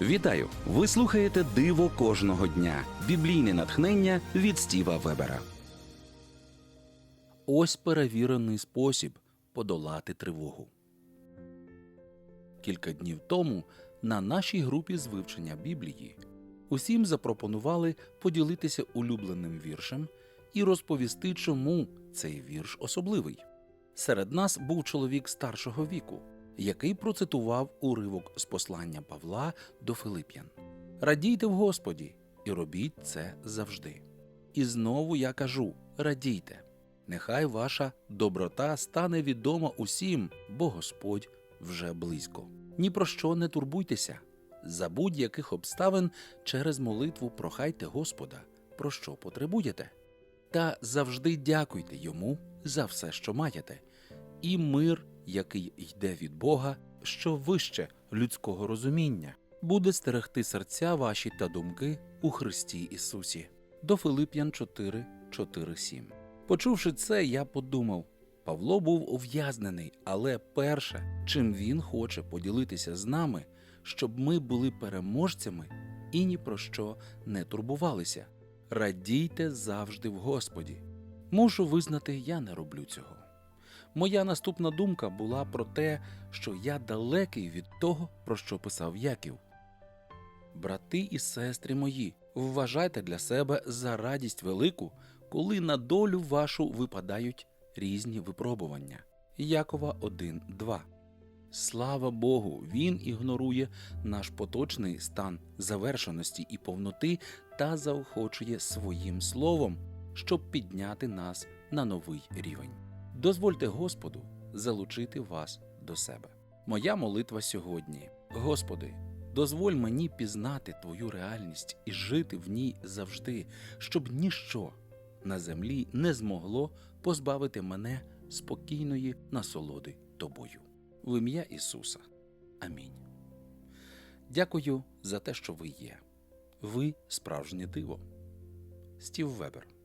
Вітаю! Ви слухаєте Диво кожного дня. Біблійне натхнення від Стіва Вебера. Ось перевірений спосіб подолати тривогу. Кілька днів тому на нашій групі з вивчення Біблії усім запропонували поділитися улюбленим віршем і розповісти, чому цей вірш особливий. Серед нас був чоловік старшого віку, який процитував уривок з послання Павла до Филип'ян: Радійте в Господі і робіть це завжди. І знову я кажу: радійте, нехай ваша доброта стане відома усім, бо Господь вже близько. Ні про що не турбуйтеся. За будь-яких обставин через молитву прохайте Господа, про що потребуєте. Та завжди дякуйте йому за все, що маєте, і мир, який йде від Бога, що вище людського розуміння, буде стерегти серця ваші та думки у Христі Ісусі. До Филип'ян 4, 4, 7. Почувши це, я подумав. Павло був ув'язнений, але перше, чим він хоче поділитися з нами, щоб ми були переможцями і ні про що не турбувалися. Радійте завжди в Господі. Мушу визнати, я не роблю цього. Моя наступна думка була про те, що я далекий від того, про що писав Яків. Брати і сестри мої, вважайте для себе за радість велику, коли на долю вашу випадають різні випробування. Якова 1.2 Слава Богу, Він ігнорує наш поточний стан завершеності і повноти та заохочує своїм словом, щоб підняти нас на новий рівень. Дозвольте Господу залучити вас до себе. Моя молитва сьогодні, Господи, дозволь мені пізнати Твою реальність і жити в ній завжди, щоб ніщо на землі не змогло позбавити мене спокійної насолоди тобою. В ім'я Ісуса. Амінь. Дякую за те, що ви є. Ви справжнє диво. Стів Вебер